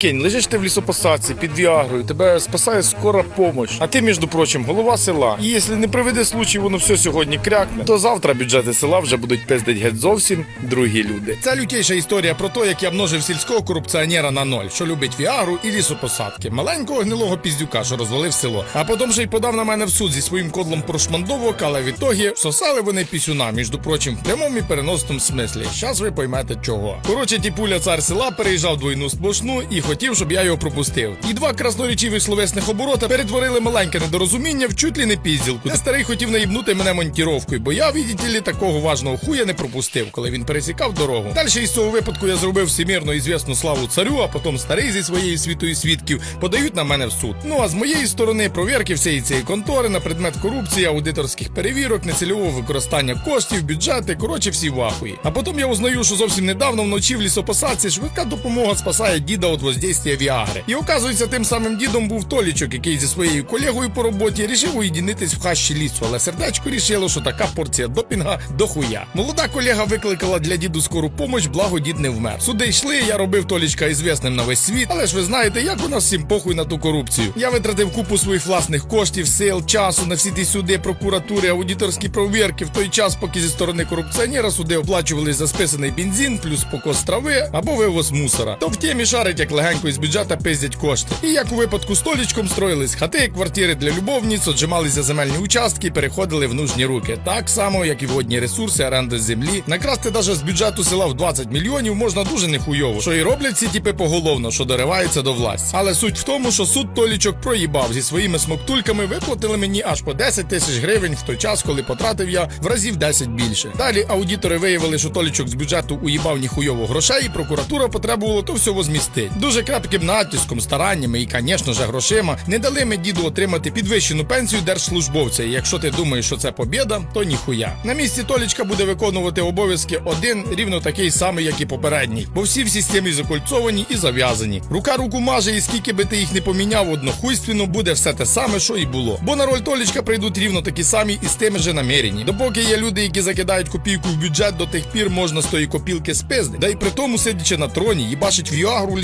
Кинь, лежиш ти в лісопосадці під Віагрою, тебе спасає скора помощь. А ти, між прочим, голова села. І якщо не приведе случай, воно все сьогодні крякне, то завтра бюджети села вже будуть пиздить геть зовсім другі люди. Це лютейша історія про те, як я множив сільського корупціонера на ноль, що любить віагру і лісопосадки. Маленького гнилого піздюка, що розвалив село. А потім ще й подав на мене в суд зі своїм кодлом прошмандовок, але в ітогі сосали вони пісюна, між прочим, в прямому і переносному смислі. Щас ви поймете чого. Коротше, тіпуля цар села переїжджав двойну сплошну і хотів, щоб я його пропустив. І два красноречивих словесних оборота перетворили маленьке недорозуміння в чуть ли не пізділку. Де старий хотів наїбнути мене монтіровкою, бо я, видите лі, такого важного хуя не пропустив, коли він пересікав дорогу. Далі із цього випадку я зробив всемірно ізвісну славу царю, а потім старий зі своєю світою свідків подають на мене в суд. Ну а з моєї сторони провірки всієї цієї контори на предмет корупції, аудиторських перевірок, нецільового використання коштів, бюджети, коротше, всі вахуї. А потім я узнаю, що зовсім недавно вночі в лісопосадці швидка допомога спасає діда від воздействия Віагри. І оказується, тим самим дідом був Толічок, який зі своєю колегою по роботі рішив уєдинитись в хащі лісу, але сердечко рішило, що така порція допінга дохуя. Молода колега викликала для діду скору помощь, благо дід не вмер. Суди йшли, я робив Толічка ізвісним на весь світ, але ж ви знаєте, як у нас всім похуй на ту корупцію. Я витратив купу своїх власних коштів, сил, часу на всі ті суди, прокуратури, аудиторські провірки в той час, поки зі сторони корупціонера суди оплачували за списаний бензин, плюс покос трави або вивоз мусора. То в темі шарить, як легенько із бюджета пиздять кошти. І як у випадку з Толічком строїлись хати, квартири для любовниць, отжималися земельні участки, переходили в нужні руки. Так само, як і водні ресурси, оренда землі. Накрасти даже з бюджету села в 20 мільйонів можна дуже нехуйово, що і роблять ці типи поголовно, що дориваються до власті. Але суть в тому, що суд Толічок проїбав зі своїми смоктульками, виплатили мені аж по 10 тисяч гривень в той час, коли потратив я в разів 10 більше. Далі аудитори виявили, що Толічок з бюджету уїбав ніхуйово грошей, і прокуратура потребувала то всього змістити. Дуже крепким натиском, стараннями і, звісно ж, грошима не дали ми діду отримати підвищену пенсію держслужбовця. І якщо ти думаєш, що це побєда, то ніхуя. На місці Толічка буде виконувати обов'язки один рівно такий самий, як і попередній, бо всі в системі закольцовані і зав'язані. Рука руку маже, і скільки би ти їх не поміняв, однохуйственно буде все те саме, що і було. Бо на роль Толічка прийдуть рівно такі самі і з тими же намірені. Допоки є люди, які закидають копійку в бюджет, до тих пір можна з тої копілки спизди. Да й при тому, сидячи на троні, їбачить віагру в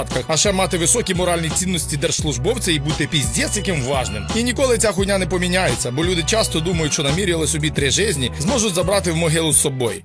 лісопосадках, а ще мати високі моральні цінності держслужбовця і бути піздець яким важним. І ніколи ця хуйня не поміняється, бо люди часто думають, що наміряли собі три жизні, зможуть забрати в могилу з собою.